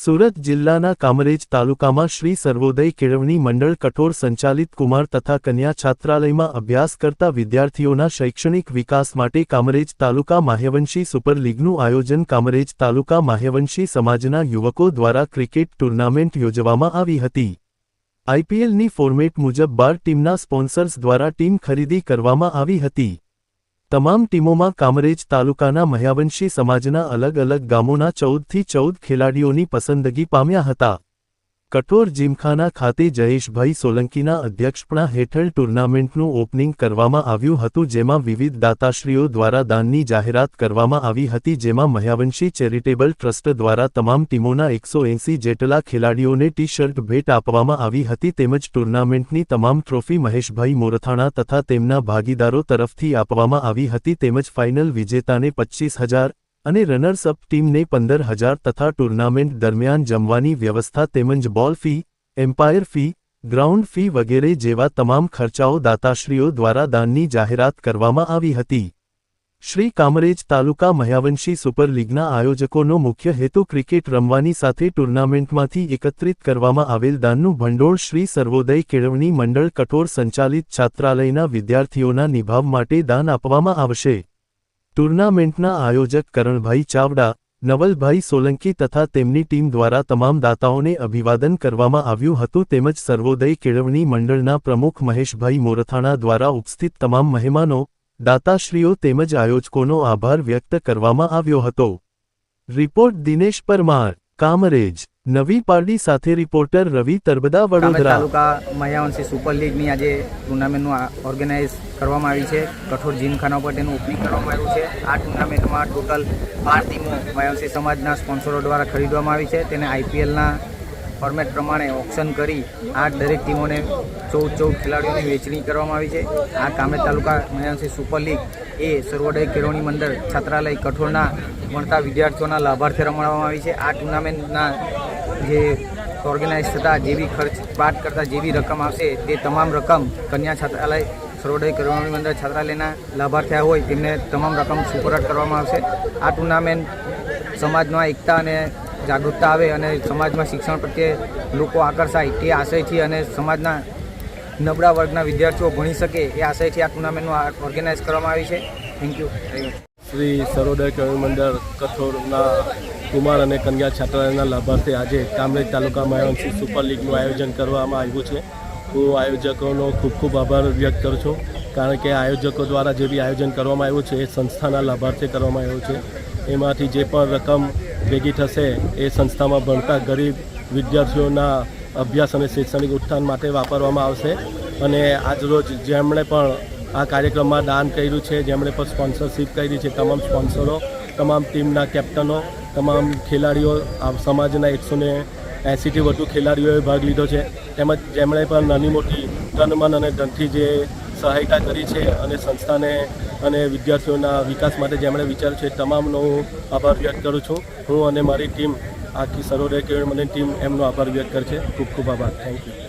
સુરત જિલ્લાના કામરેજ તાલુકામાં શ્રી સર્વોદય કેળવણી મંડળ કઠોર સંચાલિત કુમાર તથા કન્યા છાત્રાલયમાં અભ્યાસ કરતા વિદ્યાર્થીઓના શૈક્ષણિક વિકાસ માટે કામરેજ તાલુકા માહ્યવંશી સુપર લીગનું આયોજન કામરેજ તાલુકા માહ્યવંશી સમાજના યુવકો દ્વારા ક્રિકેટ ટુર્નામેન્ટ યોજવામાં આવી હતી. આઈપીએલની ફોર્મેટ મુજબ બાર ટીમના સ્પોન્સર્સ દ્વારા ટીમ ખરીદી કરવામાં આવી હતી. તમામ ટીમોમાં કામરેજ તાલુકાના મહ્યાવંશી સમાજના અલગ અલગ ગામોના ચૌદથી ચૌદ ખેલાડીઓની પસંદગી પામ્યા હતા. કઠોર જીમખાના ખાતે જયેશભાઈ સોલંકીના અધ્યક્ષપણા હેઠળ ટુર્નામેન્ટનું ઓપનિંગ કરવામાં આવ્યું હતું, જેમાં વિવિધ દાતાશ્રીઓ દ્વારા દાનની જાહેરાત કરવામાં આવી હતી, જેમાં મહ્યાવંશી ચેરિટેબલ ટ્રસ્ટ દ્વારા તમામ ટીમોના એકસો એંસી જેટલા ખેલાડીઓને ટી શર્ટ ભેટ આપવામાં આવી હતી, તેમજ ટુર્નામેન્ટની તમામ ટ્રોફી મહેશભાઈ મોરથાણા તથા તેમના ભાગીદારો તરફથી આપવામાં આવી હતી, તેમજ ફાઇનલ વિજેતાને પચ્ચીસ હજાર અને રનર્સ અપ ટીમને પંદર હજાર તથા ટુર્નામેન્ટ દરમિયાન જમવાની વ્યવસ્થા તેમજ ball fee, umpire fee, ground fee વગેરે જેવા તમામ ખર્ચાઓ દાતાશ્રીઓ દ્વારા દાનની જાહેરાત કરવામાં આવી હતી. શ્રી કામરેજ તાલુકા મહ્યાવંશી સુપર લીગના આયોજકોનો મુખ્ય હેતુ ક્રિકેટ રમવાની સાથે ટુર્નામેન્ટમાંથી એકત્રિત કરવામાં આવેલ દાનનું ભંડોળ શ્રી સર્વોદય કેળવણી મંડળ કઠોર સંચાલિત છાત્રાલયના વિદ્યાર્થીઓના નિભાવ માટે દાન આપવામાં આવશે. ટુર્નામેન્ટના આયોજક કરણભાઈ ચાવડા, નવલભાઈ સોલંકી તથા તેમની ટીમ દ્વારા તમામ દાતાઓને અભિવાદન કરવામાં આવ્યું હતું તેમજ સર્વોદય કેળવણી મંડળના પ્રમુખ મહેશભાઈ મોરથાણા દ્વારા ઉપસ્થિત તમામ મહેમાનો, દાતાશ્રીઓ તેમજ આયોજકોનો આભાર વ્યક્ત કરવામાં આવ્યો હતો. રિપોર્ટ દિનેશ પરમાર, કામરેજ. નવી પાર્ટી સાથે રિપોર્ટર રવિ તરબદા વડોદરા. તાલુકા માયાવંશી સુપર લીગની આજે ટુર્નામેન્ટનું ઓર્ગેનાઇઝ કરવામાં આવી છે. કઠોર જીમખાના પર તેનું ઓપનિંગ કરવામાં આવ્યું છે. આ ટુર્નામેન્ટમાં ટોટલ બાર ટીમો માયાવંશી સમાજના સ્પોન્સરો દ્વારા ખરીદવામાં આવી છે. તેને આઈપીએલના ફોર્મેટ પ્રમાણે ઓપ્શન કરી આ દરેક ટીમોને ચૌદ ચૌદ ખેલાડીઓની વહેંચણી કરવામાં આવી છે. આ કામરેજ તાલુકા માયાવંશી સુપર લીગ એ સર્વોદય કેળવણી મંડળ છાત્રાલય કઠોરના ભણતા વિદ્યાર્થીઓના લાભાર્થે રમાડવામાં આવી છે. આ ટુર્નામેન્ટના જે ઓર્ગેનાઇઝ થતાં, જે બી ખર્ચ બાદ કરતાં, જે બી રકમ આવશે, તે તમામ રકમ કન્યા છાત્રાલય, સર્વોદય કેળવણી મંડળ છાત્રાલયના લાભાર્થીઓ હોય, તેમને તમામ રકમ સુપરત કરવામાં આવશે. આ ટુર્નામેન્ટ સમાજમાં એકતા અને જાગૃતતા આવે અને સમાજમાં શિક્ષણ પ્રત્યે લોકો આકર્ષાય તે આશયથી અને સમાજના નબળા વર્ગના વિદ્યાર્થીઓ ભણી શકે એ આશયથી આ ટુર્નામેન્ટનું ઓર્ગેનાઇઝ કરવામાં આવી છે. થેન્ક યુ શ્રી સર્વોદય કેળવણી મંડળ કઠોરના કુમાર અને કન્યા છાત્રાલયના લાભાર્થે આજે કામરેજ તાલુકામાં માયાવંશી સુપર લીગનું આયોજન કરવામાં આવ્યું છે. હું આયોજકોનો ખૂબ ખૂબ આભાર વ્યક્ત કરું છું. કારણ કે આયોજકો દ્વારા જે બી આયોજન કરવામાં આવ્યું છે, એ સંસ્થાના લાભાર્થે કરવામાં આવ્યું છે. એમાંથી જે પણ રકમ ભેગી થશે, એ સંસ્થામાં ભણતા ગરીબ વિદ્યાર્થીઓના અભ્યાસ અને શૈક્ષણિક ઉત્થાન માટે વાપરવામાં આવશે. અને આજરોજ જેમણે પણ આ કાર્યક્રમમાં દાન કર્યું છે, જેમણે પણ સ્પોન્સરશિપ કરી છે, તમામ સ્પોન્સરો તમામ ટીમના કેપ્ટનો, તમામ ખેલાડીઓ આ સમાજના એકસો ને એંસીથી વધુ ખેલાડીઓએ ભાગ લીધો છે. તેમજ જેમણે પણ નાની મોટી તન મન અને ધનથી જે સહાયતા કરી છે અને સંસ્થાને અને વિદ્યાર્થીઓના વિકાસ માટે જેમણે વિચાર્યું છે, તમામનો હું આભાર વ્યક્ત કરું છું. હું અને મારી ટીમ આખી સર્વોદય કેળવણી ટીમ એમનો આભાર વ્યક્ત કરે છે. ખૂબ ખૂબ આભાર. Thank you